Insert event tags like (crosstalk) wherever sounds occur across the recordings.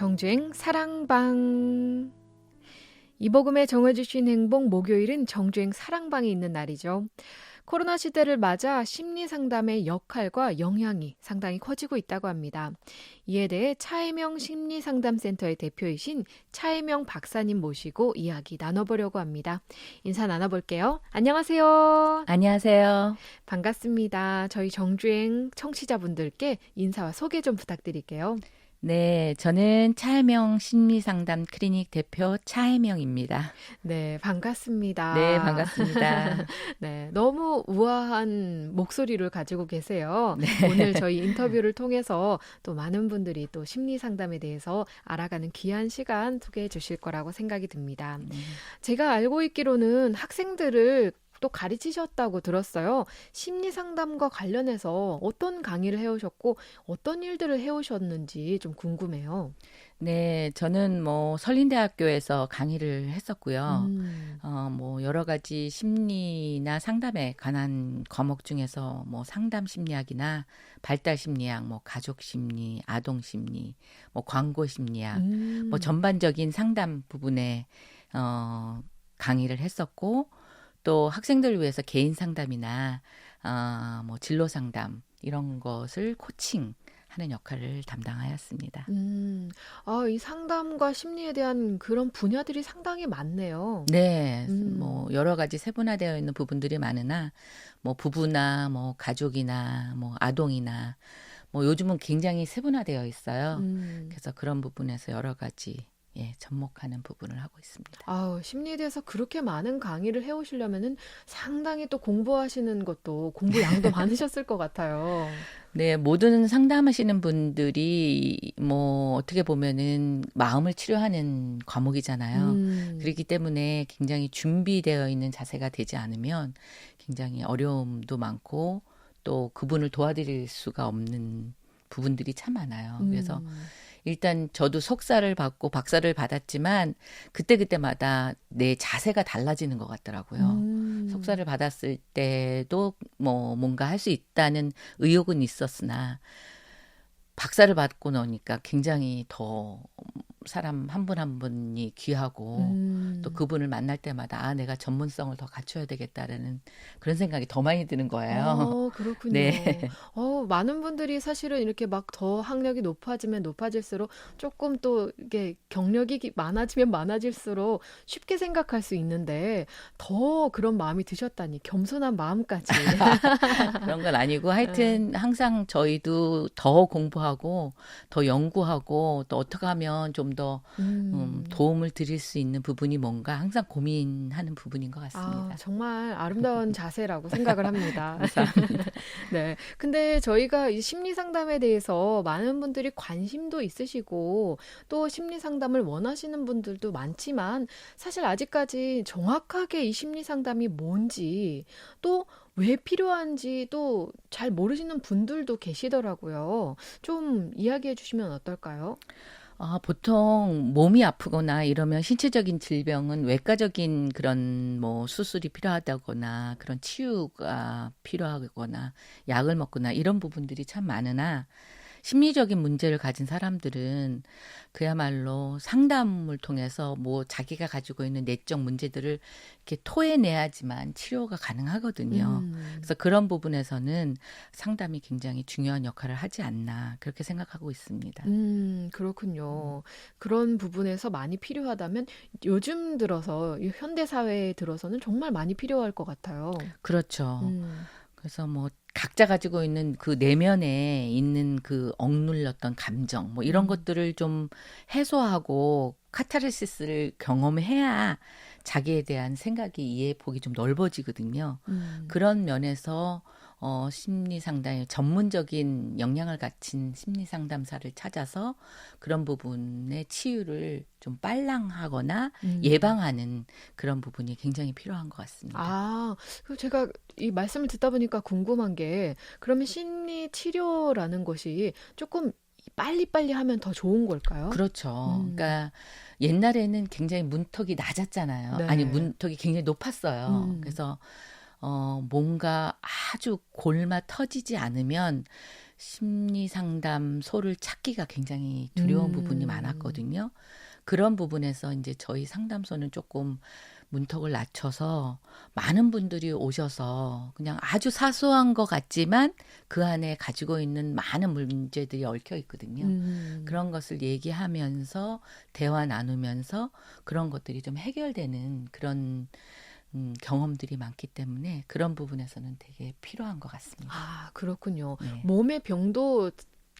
정주행 사랑방 이복음에 정해주신 행복 목요일은 정주행 사랑방이 있는 날이죠. 코로나 시대를 맞아 심리 상담의 역할과 영향이 상당히 커지고 있다고 합니다. 이에 대해 차혜명 심리 상담센터의 대표이신 차혜명 박사님 모시고 이야기 나눠보려고 합니다. 인사 나눠볼게요. 안녕하세요. 안녕하세요. 반갑습니다. 저희 정주행 청취자분들께 인사와 소개 좀 부탁드릴게요. 네, 저는 차혜명 심리상담 클리닉 대표 차혜명입니다. 네, 반갑습니다. 네, 반갑습니다. (laughs) 네, 너무 우아한 목소리를 가지고 계세요. 네. 오늘 저희 인터뷰를 통해서 또 많은 분들이 또 심리 상담에 대해서 알아가는 귀한 시간 소개해 주실 거라고 생각이 듭니다. 네. 제가 알고 있기로는 학생들을 또 가르치셨다고 들었어요. 심리 상담과 관련해서 어떤 강의를 해오셨고 어떤 일들을 해오셨는지 좀 궁금해요. 네, 저는 뭐 설린대학교에서 강의를 했었고요. 음. 어, 뭐 여러 가지 심리나 상담에 관한 과목 중에서 뭐 상담 심리학이나 발달 심리학, 뭐 가족 심리, 아동 심리, 뭐 광고 심리학, 음. 뭐 전반적인 상담 부분에 어, 강의를 했었고 또 학생들을 위해서 개인 상담이나 어, 뭐 진로 상담 이런 것을 코칭 하는 역할을 담당하였습니다. 음, 아, 이 상담과 심리에 대한 그런 분야들이 상당히 많네요. 네, 음. 뭐 여러 가지 세분화되어 있는 부분들이 많으나 뭐 부부나 뭐 가족이나 뭐 아동이나 뭐 요즘은 굉장히 세분화되어 있어요. 음. 그래서 그런 부분에서 여러 가지 예, 접목하는 부분을 하고 있습니다. 아우, 심리에 대해서 그렇게 많은 강의를 해 오시려면은 상당히 또 공부하시는 것도 공부 양도 (laughs) 많으셨을 것 같아요. 네, 모든 상담하시는 분들이 뭐 어떻게 보면은 마음을 치료하는 과목이잖아요. 음. 그렇기 때문에 굉장히 준비되어 있는 자세가 되지 않으면 굉장히 어려움도 많고 또 그분을 도와드릴 수가 없는 부분들이 참 많아요. 그래서 음. 일단 저도 석사를 받고 박사를 받았지만 그때그때마다 내 자세가 달라지는 것 같더라고요. 음. 석사를 받았을 때도 뭐 뭔가 할 수 있다는 의욕은 있었으나 박사를 받고 나니까 굉장히 더 사람 한분한 분이 귀하고 음. 또 그분을 만날 때마다 아 내가 전문성을 더 갖춰야 되겠다라는 그런 생각이 더 많이 드는 거예요. 어, (laughs) 그렇군요. 네. 어, 많은 분들이 사실은 이렇게 막 더 학력이 높아지면 높아질수록 조금 또 이게 경력이 기- 많아지면 많아질수록 쉽게 생각할 수 있는데 더 그런 마음이 드셨다니 겸손한 마음까지. (laughs) 그런 건 아니고 네. 하여튼 항상 저희도 더 공부하고 더 연구하고 또 어떻게 하면 좀더 음. 음, 도움을 드릴 수 있는 부분이 뭔가 항상 고민하는 부분인 것 아, 같습니다. 정말 아름다운 (laughs) 자세라고 생각을 합니다. (laughs) (laughs) 네. 근데 저희가 이 심리 상담에 대해서 많은 분들이 관심도 있으시고 또 심리 상담을 원하시는 분들도 많지만 사실 아직까지 정확하게 이 심리 상담이 뭔지 또왜 필요한지 도 잘 모르시는 분들도 계시더라고요. 좀 이야기해 주시면 어떨까요? 아, 보통 몸이 아프거나 이러면 신체적인 질병은 외과적인 그런 뭐 수술이 필요하다거나 그런 치유가 필요하거나 약을 먹거나 이런 부분들이 참 많으나 심리적인 문제를 가진 사람들은 그야말로 상담을 통해서 뭐 자기가 가지고 있는 내적 문제들을 이렇게 토해내야지만 치료가 가능하거든요. 음. 그래서 그런 부분에서는 상담이 굉장히 중요한 역할을 하지 않나 그렇게 생각하고 있습니다. 음, 그렇군요. 그런 부분에서 많이 필요하다면 요즘 들어서 이 현대 사회에 들어서는 정말 많이 필요할 것 같아요. 그렇죠. 음, 그래서 뭐 각자 가지고 있는 그 내면에 있는 그 억눌렸던 감정 뭐 이런 음. 것들을 좀 해소하고 카타르시스를 경험해야 자기에 대한 생각이 이해 폭이 좀 넓어지거든요. 음. 그런 면에서 어 심리 상담의 전문적인 역량을 갖춘 심리 상담사를 찾아서 그런 부분의 치유를 좀 빨랑하거나 음. 예방하는 그런 부분이 굉장히 필요한 것 같습니다. 아, 그 제가 이 말씀을 듣다 보니까 궁금한 게 그러면 심리 치료라는 것이 조금 빨리빨리 하면 더 좋은 걸까요? 그렇죠. 음. 그러니까 옛날에는 굉장히 문턱이 낮았잖아요. 네. 아니 문턱이 굉장히 높았어요. 음. 그래서 어 뭔가 아주 골마 터지지 않으면 심리 상담소를 찾기가 굉장히 두려운 음. 부분이 많았거든요. 그런 부분에서 이제 저희 상담소는 조금 문턱을 낮춰서 많은 분들이 오셔서 그냥 아주 사소한 것 같지만 그 안에 가지고 있는 많은 문제들이 얽혀 있거든요. 음. 그런 것을 얘기하면서 대화 나누면서 그런 것들이 좀 해결되는 그런 음, 경험들이 많기 때문에 그런 부분에서는 되게 필요한 것 같습니다. 아, 그렇군요. 네. 몸의 병도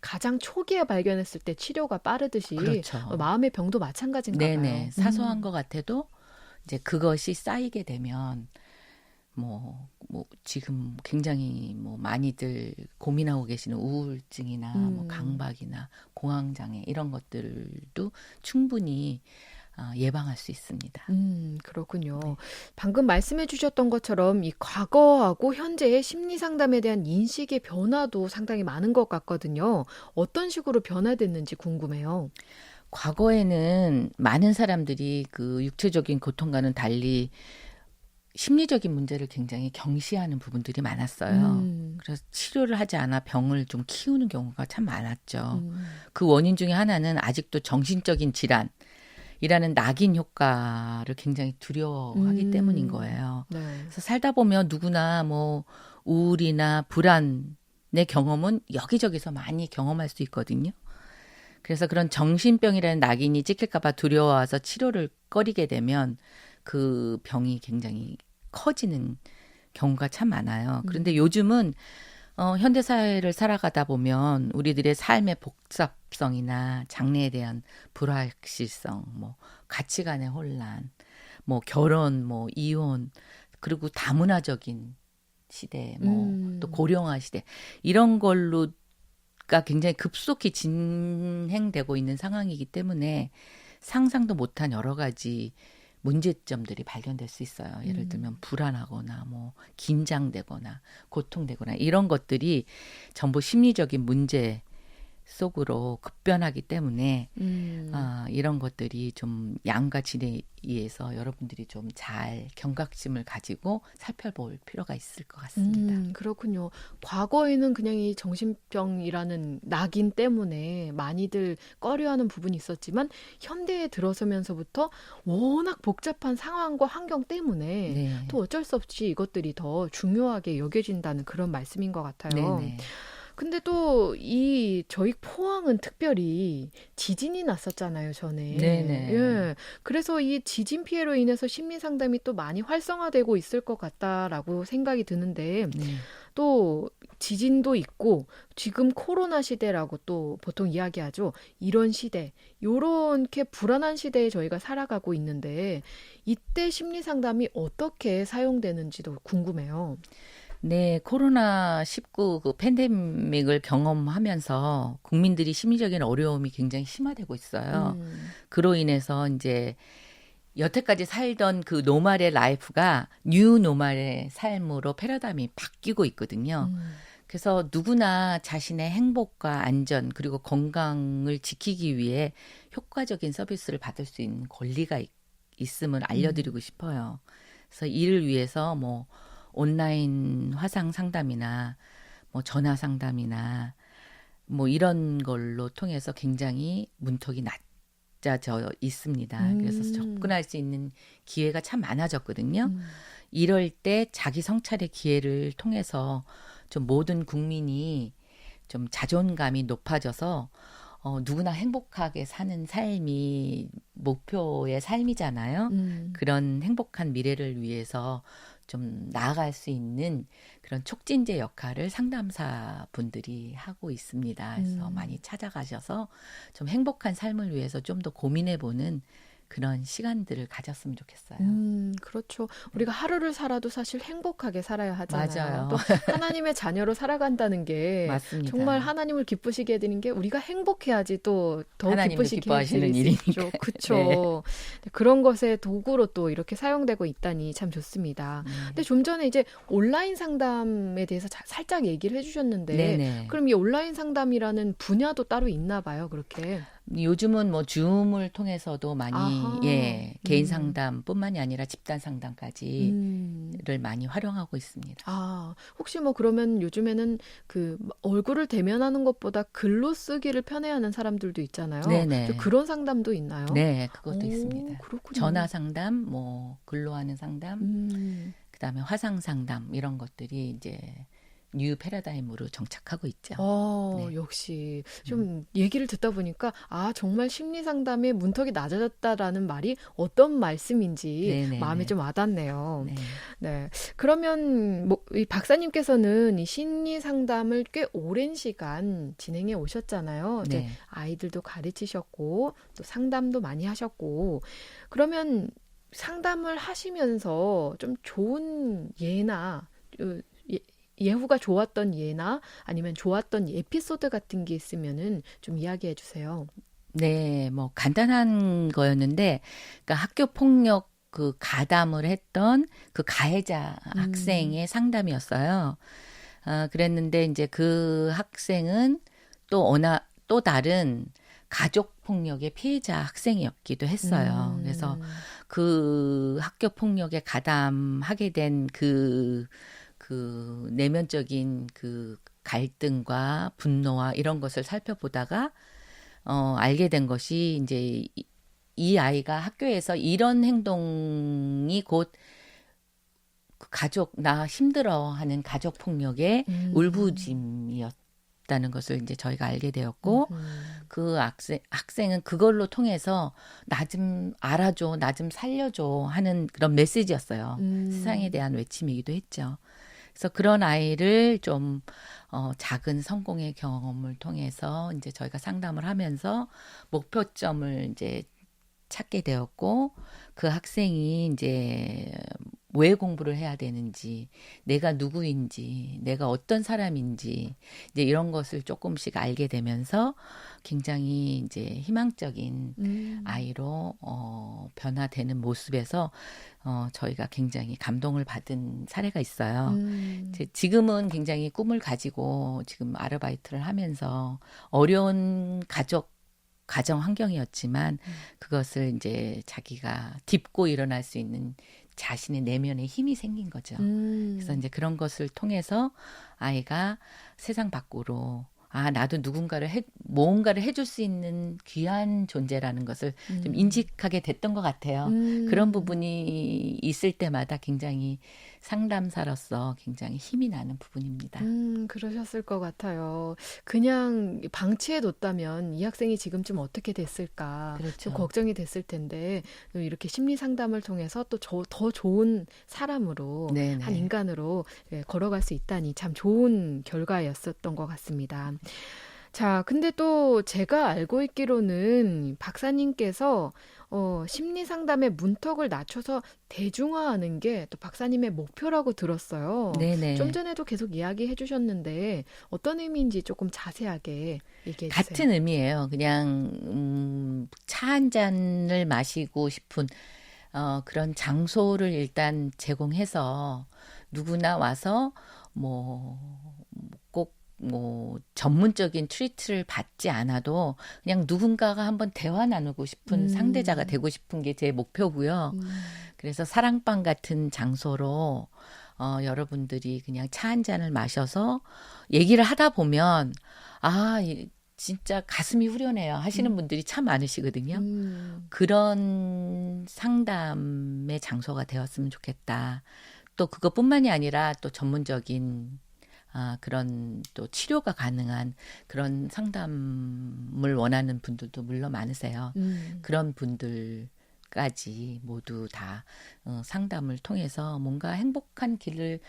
가장 초기에 발견했을 때 치료가 빠르듯이 그렇죠. 어, 마음의 병도 마찬가지인가 봐요. 네네. 사소한 음. 것 같아도 이제 그것이 쌓이게 되면 뭐, 뭐, 지금 굉장히 뭐 많이들 고민하고 계시는 우울증이나 뭐 음. 강박이나 공황장애 이런 것들도 충분히 아, 예방할 수 있습니다. 음, 그렇군요. 네. 방금 말씀해 주셨던 것처럼 이 과거하고 현재의 심리 상담에 대한 인식의 변화도 상당히 많은 것 같거든요. 어떤 식으로 변화됐는지 궁금해요. 과거에는 많은 사람들이 그 육체적인 고통과는 달리 심리적인 문제를 굉장히 경시하는 부분들이 많았어요. 음, 그래서 치료를 하지 않아 병을 좀 키우는 경우가 참 많았죠. 음, 그 원인 중에 하나는 아직도 정신적인 질환 이라는 낙인 효과를 굉장히 두려워하기 음. 때문인 거예요. 네. 그래서 살다 보면 누구나 뭐 우울이나 불안의 경험은 여기저기서 많이 경험할 수 있거든요. 그래서 그런 정신병이라는 낙인이 찍힐까봐 두려워서 치료를 꺼리게 되면 그 병이 굉장히 커지는 경우가 참 많아요. 그런데 요즘은 어, 현대 사회를 살아가다 보면 우리들의 삶의 복잡성이나 장래에 대한 불확실성, 뭐 가치관의 혼란, 뭐 결혼, 뭐 이혼, 그리고 다문화적인 시대, 뭐또 음. 고령화 시대 이런 걸로가 굉장히 급속히 진행되고 있는 상황이기 때문에 상상도 못한 여러 가지 문제점들이 발견될 수 있어요. 예를 음. 들면 불안하거나 뭐 긴장되거나 고통되거나 이런 것들이 전부 심리적인 문제 속으로 급변하기 때문에 음. 아, 이런 것들이 좀 양가 지내에서 여러분들이 좀 잘 경각심을 가지고 살펴볼 필요가 있을 것 같습니다. 음, 그렇군요. 과거에는 그냥 이 정신병이라는 낙인 때문에 많이들 꺼려하는 부분이 있었지만 현대에 들어서면서부터 워낙 복잡한 상황과 환경 때문에 네. 또 어쩔 수 없이 이것들이 더 중요하게 여겨진다는 그런 말씀인 것 같아요. 네네. 근데 또 이 저희 포항은 특별히 지진이 났었잖아요, 전에. 네네. 예. 그래서 이 지진 피해로 인해서 심리 상담이 또 많이 활성화되고 있을 것 같다라고 생각이 드는데 네. 또 지진도 있고 지금 코로나 시대라고 또 보통 이야기하죠. 이런 시대, 요렇게 불안한 시대에 저희가 살아가고 있는데 이때 심리 상담이 어떻게 사용되는지도 궁금해요. 네, 코로나 19그 팬데믹을 경험하면서 국민들이 심리적인 어려움이 굉장히 심화되고 있어요. 음, 그로 인해서 이제 여태까지 살던 그 노말의 라이프가 뉴 노말의 삶으로 패러다임이 바뀌고 있거든요. 음, 그래서 누구나 자신의 행복과 안전 그리고 건강을 지키기 위해 효과적인 서비스를 받을 수 있는 권리가 있, 있음을 알려드리고 싶어요. 그래서 이를 위해서 뭐 온라인 화상 상담이나 뭐 전화 상담이나 뭐 이런 걸로 통해서 굉장히 문턱이 낮아져 있습니다. 그래서 음. 접근할 수 있는 기회가 참 많아졌거든요. 음. 이럴 때 자기 성찰의 기회를 통해서 좀 모든 국민이 좀 자존감이 높아져서 어, 누구나 행복하게 사는 삶이 목표의 삶이잖아요. 음. 그런 행복한 미래를 위해서 좀 나아갈 수 있는 그런 촉진제 역할을 상담사 분들이 하고 있습니다. 그래서 음. 많이 찾아가셔서 좀 행복한 삶을 위해서 좀 더 고민해 보는 그런 시간들을 가졌으면 좋겠어요. 음, 그렇죠. 우리가 하루를 살아도 사실 행복하게 살아야 하잖아요. 맞아요. 또 하나님의 자녀로 살아간다는 게 (laughs) 맞습니다. 정말 하나님을 기쁘시게 해드리는 게 우리가 행복해야지 또 더 기쁘시게 일이니까요. 있죠. (laughs) 그렇죠. 그런 것의 도구로 또 이렇게 사용되고 있다니 참 좋습니다. 네. 근데 좀 전에 이제 온라인 상담에 대해서 자- 살짝 얘기를 해주셨는데 네네. 그럼 이 온라인 상담이라는 분야도 따로 있나 봐요. 그렇게. 요즘은 뭐 줌을 통해서도 많이 아하. 예 개인 음. 상담뿐만이 아니라 집단 상담까지를 음. 많이 활용하고 있습니다. 아, 혹시 뭐 그러면 요즘에는 그 얼굴을 대면하는 것보다 글로 쓰기를 편해하는 사람들도 있잖아요. 네네. 또 그런 상담도 있나요? 네, 그것도 오, 있습니다. 그렇군요. 전화 상담, 뭐 글로 하는 상담, 음. 그다음에 화상 상담 이런 것들이 이제 뉴 패러다임으로 정착하고 있죠. 어, 네. 역시 좀 얘기를 듣다 보니까 아, 정말 심리 상담의 문턱이 낮아졌다라는 말이 어떤 말씀인지 네네네. 마음에 좀 와닿네요. 네. 네. 그러면 뭐, 이 박사님께서는 이 심리 상담을 꽤 오랜 시간 진행해 오셨잖아요. 이제 네. 아이들도 가르치셨고 또 상담도 많이 하셨고 그러면 상담을 하시면서 좀 좋은 예나 예후가 좋았던 예나 아니면 좋았던 에피소드 같은 게 있으면은 좀 이야기해 주세요. 네, 뭐 간단한 거였는데, 그러니까 학교 폭력 그 가담을 했던 그 가해자 음. 학생의 상담이었어요. 아, 그랬는데 이제 그 학생은 또 어나 또 다른 가족 폭력의 피해자 학생이었기도 했어요. 음. 그래서 그 학교 폭력에 가담하게 된 그, 그 내면적인 그 갈등과 분노와 이런 것을 살펴보다가 어, 알게 된 것이 이제 이, 이 아이가 학교에서 이런 행동이 곧그 가족, 나 힘들어 하는 가족 폭력의 음. 울부짖음이었다는 것을 이제 저희가 알게 되었고, 음. 그 학생, 학생은 그걸로 통해서 나 좀 알아줘, 나 좀 살려줘 하는 그런 메시지였어요. 음. 세상에 대한 외침이기도 했죠. 그래서 그런 아이를 좀, 어, 작은 성공의 경험을 통해서 이제 저희가 상담을 하면서 목표점을 이제 찾게 되었고, 그 학생이 이제 왜 공부를 해야 되는지, 내가 누구인지, 내가 어떤 사람인지, 이제 이런 것을 조금씩 알게 되면서 굉장히 이제 희망적인 음. 아이로 어, 변화되는 모습에서 어, 저희가 굉장히 감동을 받은 사례가 있어요. 음. 이제 지금은 굉장히 꿈을 가지고 지금 아르바이트를 하면서 어려운 가족 가정 환경이었지만 그것을 이제 자기가 딛고 일어날 수 있는 자신의 내면의 힘이 생긴 거죠. 음. 그래서 이제 그런 것을 통해서 아이가 세상 밖으로 아 나도 누군가를 해 뭔가를 해줄 수 있는 귀한 존재라는 것을 좀 음. 인식하게 됐던 것 같아요. 음. 그런 부분이 있을 때마다 굉장히 상담사로서 굉장히 힘이 나는 부분입니다. 음, 그러셨을 것 같아요. 그냥 방치해 뒀다면 이 학생이 지금쯤 어떻게 됐을까 그렇죠. 좀 걱정이 됐을 텐데 또 이렇게 심리 상담을 통해서 또 더 좋은 사람으로 네네. 한 인간으로 예, 걸어갈 수 있다니 참 좋은 결과였었던 것 같습니다. 자, 근데 또 제가 알고 있기로는 박사님께서 어, 심리 상담의 문턱을 낮춰서 대중화하는 게 또 박사님의 목표라고 들었어요. 네네. 좀 전에도 계속 이야기해 주셨는데 어떤 의미인지 조금 자세하게 얘기해 주세요. 같은 의미예요. 그냥 음, 차 한 잔을 마시고 싶은 어, 그런 장소를 일단 제공해서 누구나 와서 뭐꼭 뭐 전문적인 트리트를 받지 않아도 그냥 누군가가 한번 대화 나누고 싶은 음. 상대자가 되고 싶은 게 제 목표고요. 음, 그래서 사랑방 같은 장소로 어, 여러분들이 그냥 차 한 잔을 마셔서 얘기를 하다 보면 아, 이- 진짜 가슴이 후련해요. 하시는 분들이 참 많으시거든요. 음, 그런 상담의 장소가 되었으면 좋겠다. 또 그것뿐만이 아니라 또 전문적인 아, 그런 또 치료가 가능한 그런 상담을 원하는 분들도 물론 많으세요. 음. 그런 분들 까지 모두 다 어, 상담을 통해서 뭔가 행복한 길을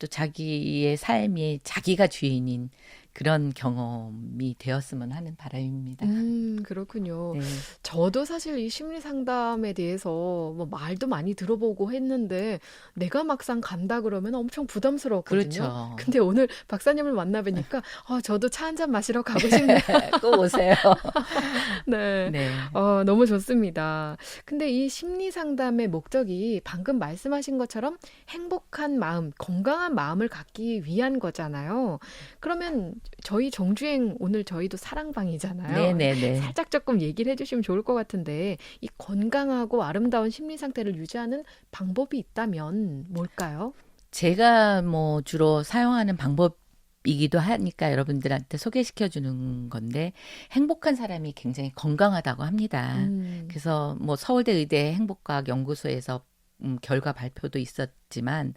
또 자기의 삶이 자기가 주인인 그런 경험이 되었으면 하는 바람입니다. 음, 그렇군요. 네. 저도 사실 이 심리 상담에 대해서 뭐 말도 많이 들어보고 했는데 내가 막상 간다 그러면 엄청 부담스러웠거든요. 그렇죠. 근데 오늘 박사님을 만나 뵈니까 (laughs) 아, 저도 차 한 잔 마시러 가고 싶네요. (laughs) 꼭 오세요. (laughs) 네. 네. 어, 너무 좋습니다. 근데 이 심리 상담의 목적이 방금 말씀하신 것처럼 행복한 마음, 건강한 마음을 갖기 위한 거잖아요. 그러면 저희 정주행 오늘 저희도 사랑방이잖아요. 네네네. 살짝 조금 얘기를 해주시면 좋을 것 같은데 이 건강하고 아름다운 심리 상태를 유지하는 방법이 있다면 뭘까요? 제가 뭐 주로 사용하는 방법 이기도 하니까 여러분들한테 소개시켜 주는 건데 행복한 사람이 굉장히 건강하다고 합니다. 음, 그래서 뭐 서울대 의대 행복과학 연구소에서 음, 결과 발표도 있었지만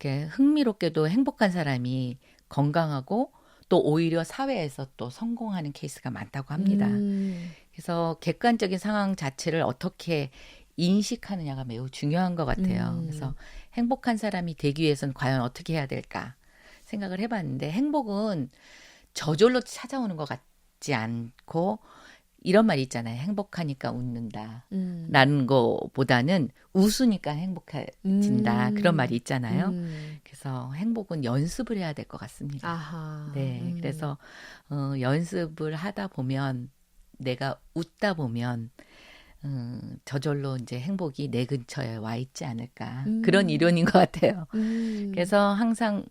이렇게 흥미롭게도 행복한 사람이 건강하고 또 오히려 사회에서 또 성공하는 케이스가 많다고 합니다. 음, 그래서 객관적인 상황 자체를 어떻게 인식하느냐가 매우 중요한 것 같아요. 음. 그래서 행복한 사람이 되기 위해서는 과연 어떻게 해야 될까 생각을 해봤는데 행복은 저절로 찾아오는 것 같지 않고 이런 말이 있잖아요. 행복하니까 웃는다. 음. 라는 거보다는 웃으니까 행복해진다. 음. 그런 말이 있잖아요. 음. 그래서 행복은 연습을 해야 될 것 같습니다. 아하. 네. 음. 그래서 어, 연습을 하다 보면 내가 웃다 보면 음, 저절로 이제 행복이 내 근처에 와 있지 않을까 음. 그런 이론인 것 같아요. 음. 그래서 항상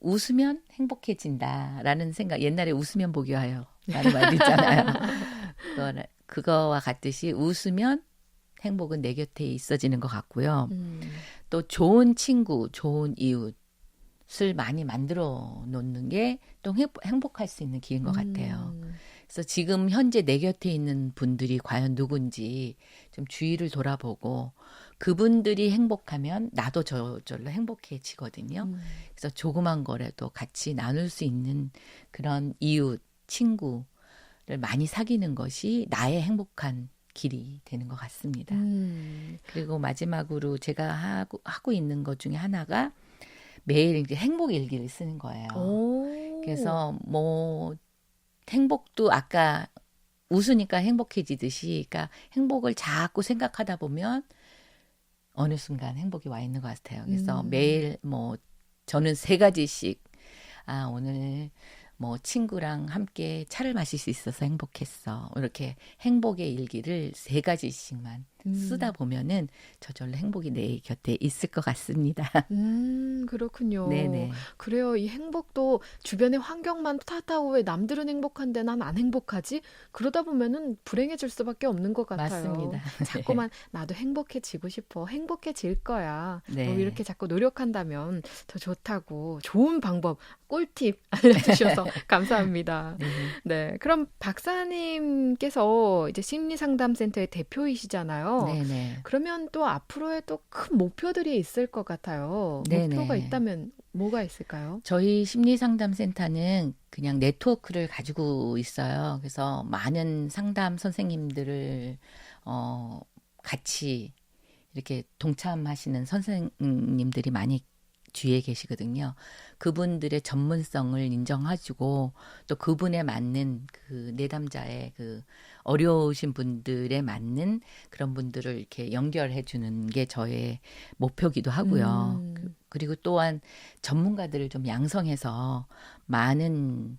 웃으면 행복해진다라는 생각. 옛날에 웃으면 복이 와요. 라는 말도 있잖아요. (laughs) 그거, 그거와 같듯이 웃으면 행복은 내 곁에 있어지는 것 같고요. 음. 또 좋은 친구, 좋은 이웃을 많이 만들어 놓는 게 또 행복할 수 있는 길인 것 같아요. 음. 그래서 지금 현재 내 곁에 있는 분들이 과연 누군지 좀 주위를 돌아보고 그분들이 행복하면 나도 저절로 행복해지거든요. 음. 그래서 조그만 거라도 같이 나눌 수 있는 그런 이웃, 친구를 많이 사귀는 것이 나의 행복한 길이 되는 것 같습니다. 음. 그리고 마지막으로 제가 하고, 하고 있는 것 중에 하나가 매일 이제 행복 일기를 쓰는 거예요. 오. 그래서 뭐 행복도 아까 웃으니까 행복해지듯이 그러니까 행복을 자꾸 생각하다 보면 어느 순간 행복이 와 있는 것 같아요. 그래서 음. 매일 뭐 저는 세 가지씩 아 오늘 뭐 친구랑 함께 차를 마실 수 있어서 행복했어. 이렇게 행복의 일기를 세 가지씩만 음. 쓰다 보면은 저절로 행복이 내 곁에 있을 것 같습니다. (laughs) 음, 그렇군요. 네네. 그래요. 이 행복도 주변의 환경만 탓하고 왜 남들은 행복한데 난 안 행복하지? 그러다 보면은 불행해질 수밖에 없는 것 같아요. 맞습니다. (laughs) 자꾸만 나도 행복해지고 싶어. 행복해질 거야. 네. 뭐 이렇게 자꾸 노력한다면 더 좋다고 좋은 방법, 꿀팁 (laughs) 알려주셔서 감사합니다. 네. 네. 그럼 박사님께서 이제 심리상담센터의 대표이시잖아요. 네네. 그러면 또 앞으로의 또 큰 목표들이 있을 것 같아요. 네네. 목표가 있다면 뭐가 있을까요? 저희 심리상담센터는 그냥 네트워크를 가지고 있어요. 그래서 많은 상담 선생님들을 어 같이 이렇게 동참하시는 선생님들이 많이 주위에 계시거든요. 그분들의 전문성을 인정해주고 또 그분에 맞는 그 내담자의 그 어려우신 분들에 맞는 그런 분들을 이렇게 연결해 주는 게 저의 목표기도 하고요. 음. 그- 그리고 또한 전문가들을 좀 양성해서 많은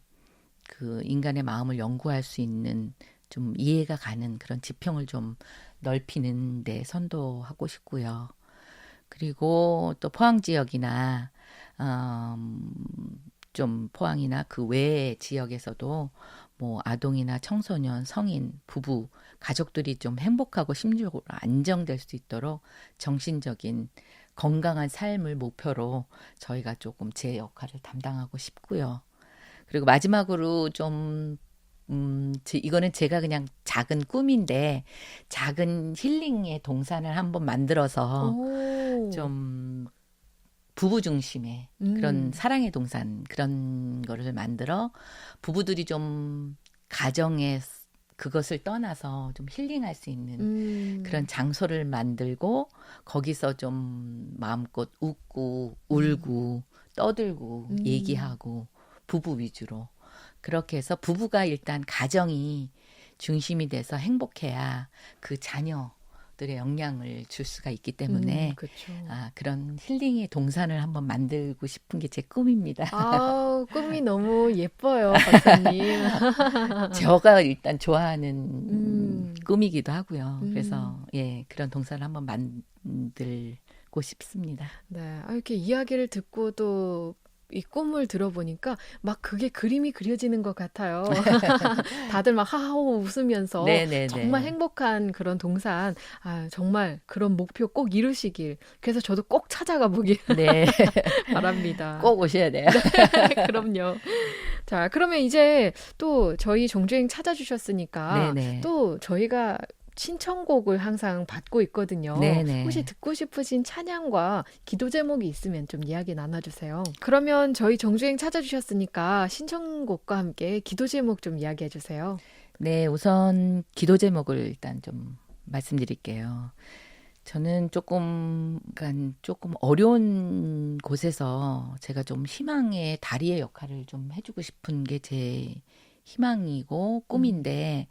그 인간의 마음을 연구할 수 있는 좀 이해가 가는 그런 지평을 좀 넓히는 데 선도하고 싶고요. 그리고 또 포항 지역이나 음, 좀 포항이나 그 외의 지역에서도 뭐 아동이나 청소년, 성인, 부부, 가족들이 좀 행복하고 심리적으로 안정될 수 있도록 정신적인 건강한 삶을 목표로 저희가 조금 제 역할을 담당하고 싶고요. 그리고 마지막으로 좀 음, 제- 이거는 제가 그냥 작은 꿈인데 작은 힐링의 동산을 한번 만들어서 오. 좀 부부 중심의 음. 그런 사랑의 동산 그런 거를 만들어 부부들이 좀 가정에 그것을 떠나서 좀 힐링할 수 있는 음. 그런 장소를 만들고 거기서 좀 마음껏 웃고 울고 떠들고 음. 얘기하고 부부 위주로 그렇게 해서 부부가 일단 가정이 중심이 돼서 행복해야 그 자녀들의 영향을 줄 수가 있기 때문에 음, 그렇죠. 아, 그런 힐링의 동산을 한번 만들고 싶은 게 제 꿈입니다. 아, 꿈이 (laughs) 너무 예뻐요, 박사님. (laughs) 제가 일단 좋아하는 음. 꿈이기도 하고요. 음. 그래서 예, 그런 동산을 한번 만들고 싶습니다. 네, 아, 이렇게 이야기를 듣고도 이 꿈을 들어보니까 막 그게 그림이 그려지는 것 같아요. (laughs) (laughs) 다들 막 하하호 웃으면서 네네네. 정말 행복한 그런 동산, 아, 정말 그런 목표 꼭 이루시길. 그래서 저도 꼭 찾아가 보길 네. (laughs) 바랍니다. 꼭 오셔야 돼요. 그럼요. 자, 그러면 이제 또 저희 정주행 찾아주셨으니까 네네. 또 저희가 신청곡을 항상 받고 있거든요. 네네. 혹시 듣고 싶으신 찬양과 기도 제목이 있으면 좀 이야기 나눠주세요. 그러면 저희 정주행 찾아주셨으니까 신청곡과 함께 기도 제목 좀 이야기해 주세요. 네, 우선 기도 제목을 일단 좀 말씀드릴게요. 저는 조금, 그러니까 조금 어려운 곳에서 제가 좀 희망의 다리의 역할을 좀 해주고 싶은 게 제 희망이고 꿈인데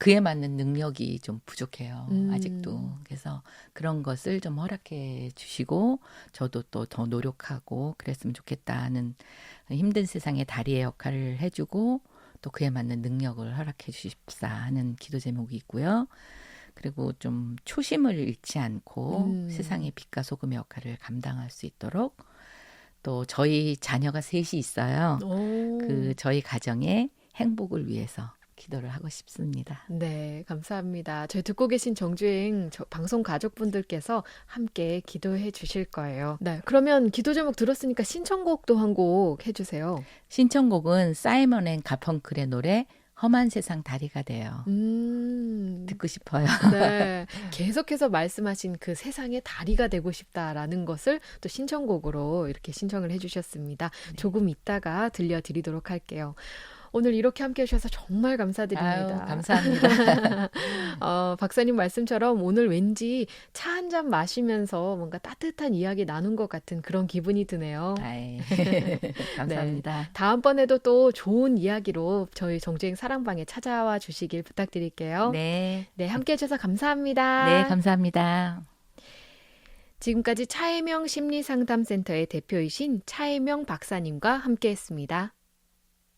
그에 맞는 능력이 좀 부족해요. 음. 아직도. 그래서 그런 것을 좀 허락해 주시고 저도 또 더 노력하고 그랬으면 좋겠다는 힘든 세상의 다리의 역할을 해주고 또 그에 맞는 능력을 허락해 주십사 하는 기도 제목이 있고요. 그리고 좀 초심을 잃지 않고 음. 세상의 빛과 소금의 역할을 감당할 수 있도록 또 저희 자녀가 셋이 있어요. 오. 그 저희 가정의 행복을 위해서 기도를 하고 싶습니다. 네, 감사합니다. 저희 듣고 계신 정주행 저- 방송 가족분들께서 함께 기도해 주실 거예요. 네, 그러면 기도 제목 들었으니까 신청곡도 한 곡 해주세요. 신청곡은 사이먼 앤 가펑클의 노래 험한 세상 다리가 돼요. 음, 듣고 싶어요. 네, 계속해서 말씀하신 그 세상의 다리가 되고 싶다라는 것을 또 신청곡으로 이렇게 신청을 해주셨습니다. 조금 이따가 들려드리도록 할게요. 오늘 이렇게 함께 해주셔서 정말 감사드립니다. 아유, 감사합니다. (laughs) 어, 박사님 말씀처럼 오늘 왠지 차 한 잔 마시면서 뭔가 따뜻한 이야기 나눈 것 같은 그런 기분이 드네요. 아이, (laughs) (laughs) 감사합니다. 다음번에도 또 좋은 이야기로 저희 정주행 사랑방에 찾아와 주시길 부탁드릴게요. 네. 네, 함께 해주셔서 감사합니다. 네, 감사합니다. 지금까지 차혜명 심리상담센터의 대표이신 차혜명 박사님과 함께 했습니다.